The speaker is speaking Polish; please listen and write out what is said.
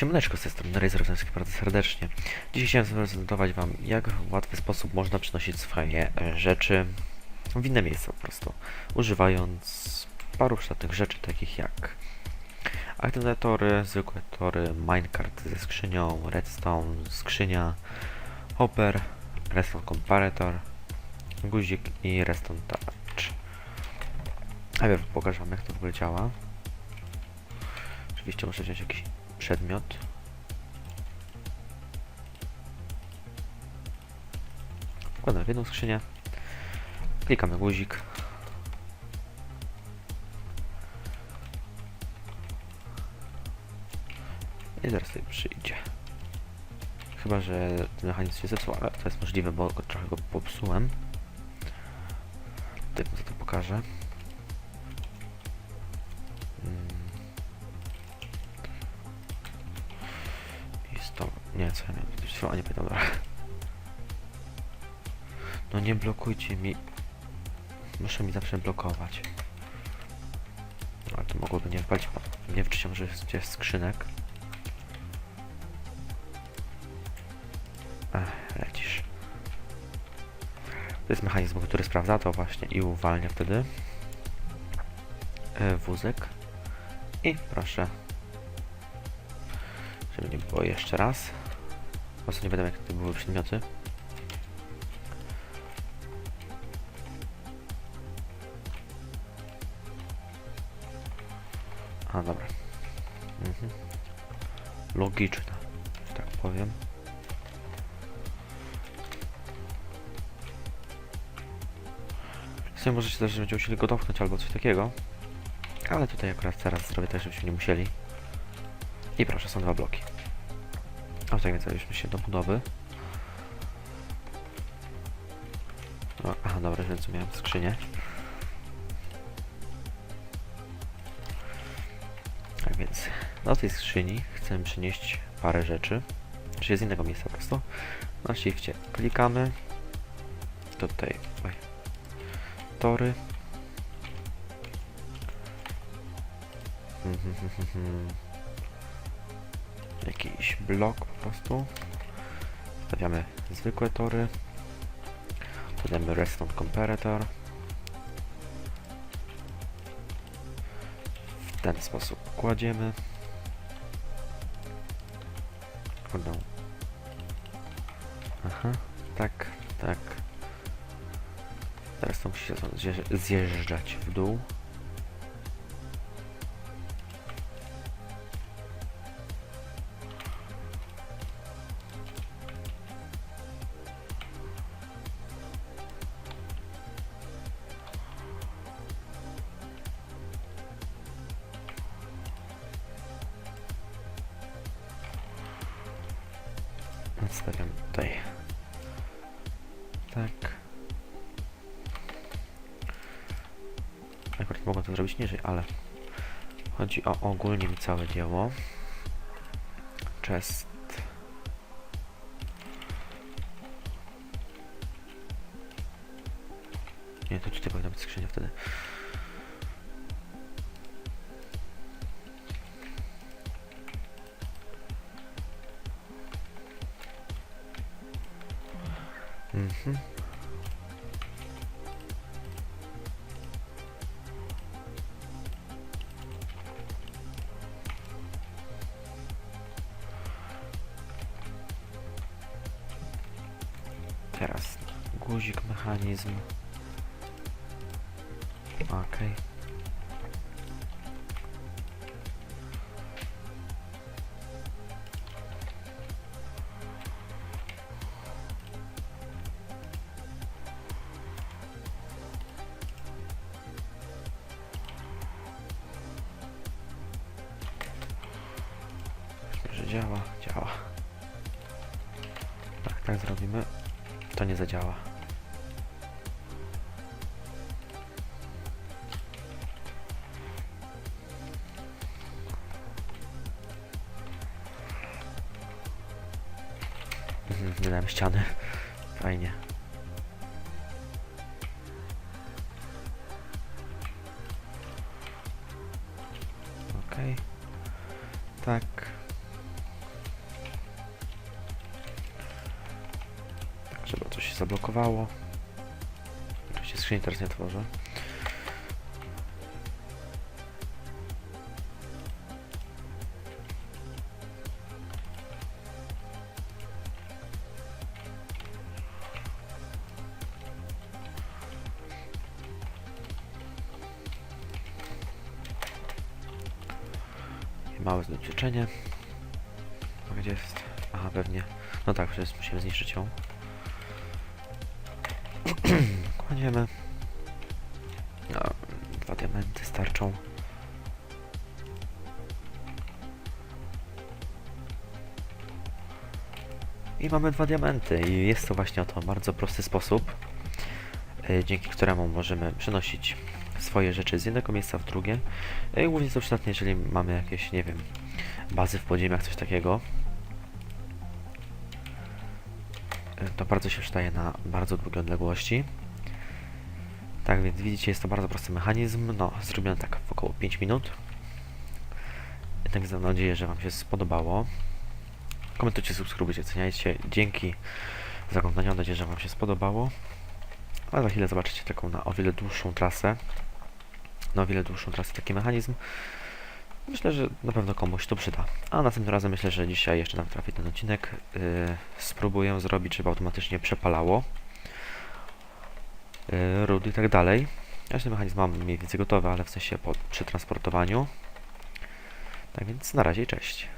Siemaneczko z tej strony Razer bardzo serdecznie. Dzisiaj chciałem zaprezentować Wam, jak w łatwy sposób można przenosić swoje e, rzeczy w inne miejsca po prostu, używając paru przydatnych rzeczy, takich jak aktywatory, zwykłe tory, minecart ze skrzynią, redstone, skrzynia, hopper, redstone comparator, guzik i redstone touch. Ja pokażę Wam, jak to w ogóle działa. Oczywiście muszę wziąć jakiś przedmiot. Wkładam w jedną skrzynię. Klikam na guzik. I zaraz sobie przyjdzie. Chyba, że ten mechanizm się zepsuł, ale to jest możliwe, bo trochę go popsułem. Za to pokażę. Co ja miałem dobra. No nie blokujcie mi... Muszę mi zawsze blokować. Ale to mogłoby nie wpalić. Nie wczyciam, że jest gdzieś skrzynek. Ech, lecisz. To jest mechanizm, który sprawdza to właśnie i uwalnia wtedy e, wózek. I proszę żeby nie było jeszcze raz. Prostu nie wiadomo jak to były przedmioty. A dobra. Mhm. Logiczne, że tak powiem. W sumie możecie też, będziemy musieli go dotknąć albo coś takiego. Ale tutaj akurat teraz zrobię tak, żebyśmy nie musieli. I proszę, są dwa bloki. O, tak więc zajęliśmy się do budowy. O, aha, dobra, więc miałem skrzynię. Tak więc do tej skrzyni chcemy przynieść parę rzeczy. Czyli z innego miejsca po prostu. Na shifcie klikamy. Tutaj, oj, tory. Mhm, mhm jakiś blok po prostu. Stawiamy zwykłe tory. Dodamy redstone comparator. W ten sposób kładziemy. Kładą. Aha, tak, tak. Teraz to musi się zjeżdżać w dół. Odstawiam tutaj. Tak. Akurat mogę to zrobić niżej, ale chodzi o ogólnie mi całe dzieło. Chest. Nie, to tutaj powinna być skrzynia wtedy. Mhm. Teraz guzik mechanizm. Okej. Że działa, działa. Tak, tak zrobimy. To nie zadziała. Mhm, Dodałem ściany. Fajnie. Okej. Tak. Zablokowało. Oczywiście skrzyni teraz nie tworzę. Małe znieczeczenie. A Gdzie jest? Aha, pewnie. No tak, przecież musimy zniszczyć ją. Kładziemy. No, dwa diamenty starczą. I mamy dwa diamenty i jest to właśnie oto bardzo prosty sposób, y, dzięki któremu możemy przenosić swoje rzeczy z jednego miejsca w drugie. Y, Głównie to przydatne, jeżeli mamy jakieś, nie wiem, bazy w podziemiach, coś takiego. To bardzo się przydaje na bardzo długie odległości. Tak więc widzicie, jest to bardzo prosty mechanizm. No, zrobiony tak w około 5 minut. Jednak mam nadzieję, że Wam się spodobało. Komentujcie, subskrybujcie, oceniajcie. Dzięki za oglądanie. Mam nadzieję, że Wam się spodobało. A za chwilę zobaczycie taką na o wiele dłuższą trasę. Na o wiele dłuższą trasę taki mechanizm. Myślę, że na pewno komuś to przyda. A następnym razem myślę, że dzisiaj jeszcze nam trafi ten odcinek. Yy, spróbuję zrobić, żeby automatycznie przepalało yy, ród i tak dalej. Ja ten mechanizm mam mniej więcej gotowy, ale w sensie po przetransportowaniu. Tak więc na razie, cześć.